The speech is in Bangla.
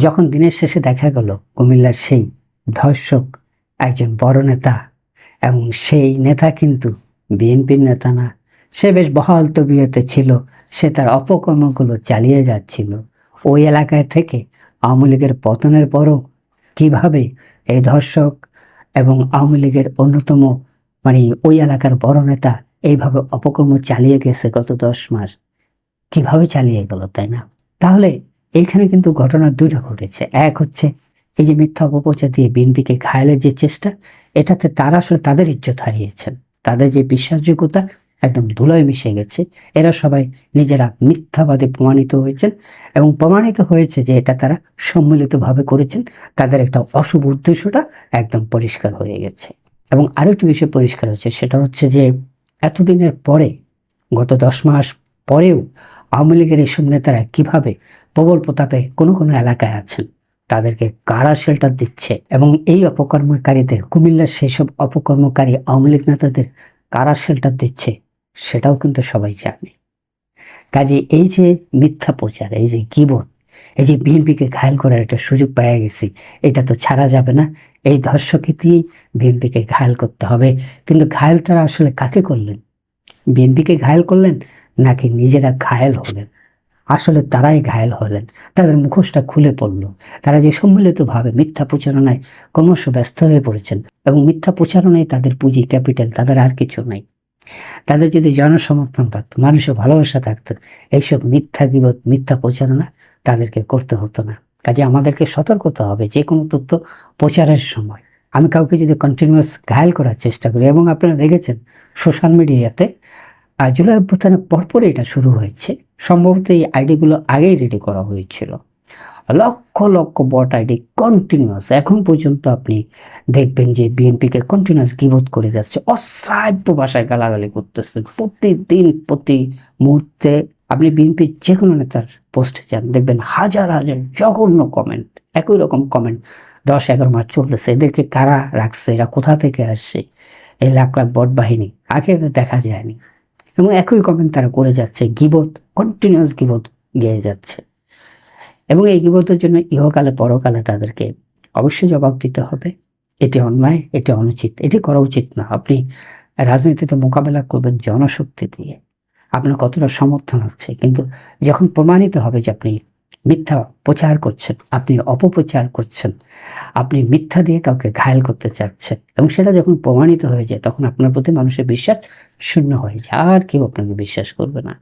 যখন দিনের শেষে দেখা গেল কুমিল্লার সেই ধর্ষক একজন বড় নেতা এবং সেই নেতা কিন্তু বিএনপির নেতা না, সে বেশ বহাল তবিয়তে ছিল, সে তার অপকর্মগুলো চালিয়ে যাচ্ছিল। ওই এলাকায় থেকে আওয়ামী লীগের পতনের পরও কীভাবে এই ধর্ষক এবং আওয়ামী লীগের অন্যতম মানে ওই এলাকার বড় নেতা এইভাবে অপকর্ম চালিয়ে গেছে গত দশ মাস, কীভাবে চালিয়ে গেল তাই না? তাহলে এইখানে কিন্তু ঘটনা দুইটা ঘটেছে। এক হচ্ছে এই যে মিথ্যা অপপ্রচার দিয়ে বিএনপিকে ঘায়ালের যে চেষ্টা, এটাতে তারা আসলে তাদের ইজ্জত হারিয়েছেন। তাদের যে বিশ্বাসযোগ্যতা একদম ধুলোয় মিশে গেছে। এরা সবাই নিজেরা মিথ্যাবাদে প্রমাণিত হয়েছেন এবং প্রমাণিত হয়েছে যে এটা তারা সম্মিলিতভাবে করেছেন। তাদের একটা অশুভ উদ্দেশ্যটা একদম পরিষ্কার হয়ে গেছে। এবং আরও একটি বিষয় পরিষ্কার হচ্ছে, সেটা হচ্ছে যে এতদিনের পরে গত দশ মাস পরেও আওয়ামী লীগের এইসব নেতারা কীভাবে প্রবল প্রতাপে কোনো কোনো এলাকায় আছেন, তাদেরকে কারা শেল্টার দিচ্ছে এবং এই অপকর্মকারীদের, কুমিল্লার সেই সব অপকর্মকারী আওয়ামী লীগ নেতাদের কারা শেল্টার দিচ্ছে সেটাও কিন্তু সবাই জানে। কাজে এই যে মিথ্যা প্রচার, এই যে গিবত, এই যে বিএনপিকে ঘায়ল করার একটা সুযোগ পাওয়া গেছি, এটা তো ছাড়া যাবে না। এই ধর্ষকে দিয়েই বিএনপিকে ঘায়ল করতে হবে। কিন্তু ঘায়ল তারা আসলে কাকে করলেন? বিএনপিকে ঘায়ল করলেন নাকি নিজেরা ঘায়ল হলেন? আসলে তারাই ঘায়ল হলেন। তাদের মুখোশটা খুলে পড়ল। তারা যে সম্মিলিতভাবে মিথ্যা প্রচারণায় ক্রমশ ব্যস্ত হয়ে পড়েছেন এবং মিথ্যা প্রচারণায় তাদের পুঁজি, ক্যাপিটাল তাদের আর কিছু নাই। তাদের যদি জনসমর্থন থাকতো, মানুষের ভালোবাসা থাকতো, এইসব মিথ্যা গিবত, মিথ্যা প্রচারণা তাদেরকে করতে হতো না। কাজে আমাদেরকে সতর্ক হতে হবে যে কোনো তথ্য প্রচারের সময়। আমি কাউকে যদি কন্টিনিউয়াস ঘায়াল করার চেষ্টা করি, এবং আপনারা দেখেছেন সোশ্যাল মিডিয়াতে জুলাই অভ্যুত্থানের পরপরই এটা শুরু হয়েছে। সম্ভবত এই আইডিগুলো আগেই রেডি করা হয়েছিল। লক্ষ লক্ষ বট আইডি কন্টিনিউয়াস এখন পর্যন্ত আপনি দেখবেন যে বিএনপিকে কন্টিনিউয়াস গিবোধ করে যাচ্ছে। অশ্রাব্য ভাষায় গালাগালি করতেছে। প্রতিদিন, প্রতি মুহূর্তে আপনি বিএনপির যে কোনো নেতার পোস্টে যান, দেখবেন হাজার হাজার জঘন্য কমেন্ট একই রকম কমেন্ট দশ, এগারো মাস চলতেছে। এদেরকে কারা রাখছে? এরা কোথা থেকে আসছে? এই লাখ লাখ বট বাহিনী, আগে দেখা যায়নি। এবং একই কমেন্ট তারা করে যাচ্ছে। গিবত কন্টিনিউয়াস গিবত গেয়ে যাচ্ছে। এবং এই গিবতের জন্য ইহকালে, পরকালে তাদেরকে অবশ্যই জবাব দিতে হবে। এটি অন্যায়, এটি অনুচিত, এটি করা উচিত না। আপনি রাজনীতিতে মোকাবেলা করবেন জনশক্তি দিয়ে। আপনার কতটা সমর্থন হচ্ছে কিন্তু যখন প্রমাণিত হবে যে আপনি মিথ্যা প্রচার করছেন, আপনি অপপ্রচার করছেন, আপনি মিথ্যা দিয়ে কাউকে ঘায়ল করতে চাচ্ছেন এবং সেটা যখন প্রমাণিত হয়ে যায়, তখন আপনার প্রতি মানুষের বিশ্বাস শূন্য হয়ে যায়, আর কেউ আপনাকে বিশ্বাস করবে না।